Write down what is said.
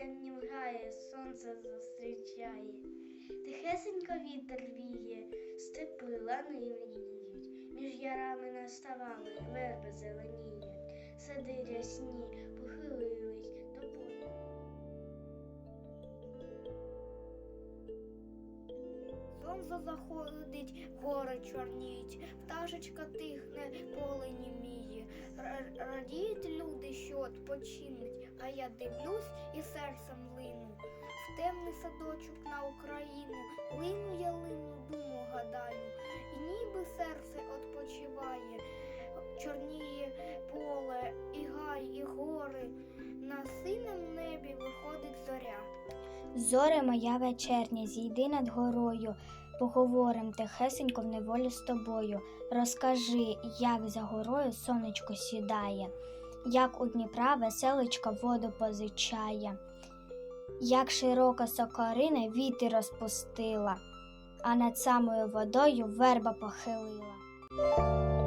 темнім грає, сонце зустрічає, тихесенько вітер віє, степи лани мріють, між ярами наставали верби зеленіють, сади рясні похилились до поля. Сонце заходить, гори чорніють, пташечка тихне, поле німіє. Радіють люди, що відпочинуть, а я дивлюсь і серцем лину. В темний садочок на Україну, лину я лину, думу гадаю, і ніби серце відпочиває, чорніє поле, і гай, і гори. На синем небі виходить зоря. Зоре моя вечерня, зійди над горою, поговорим тихесенько в неволі з тобою. Розкажи, як за горою сонечко сідає, як у Дніпра веселечка воду позичає, як широка сокорина віти розпустила, а над самою водою верба похилила.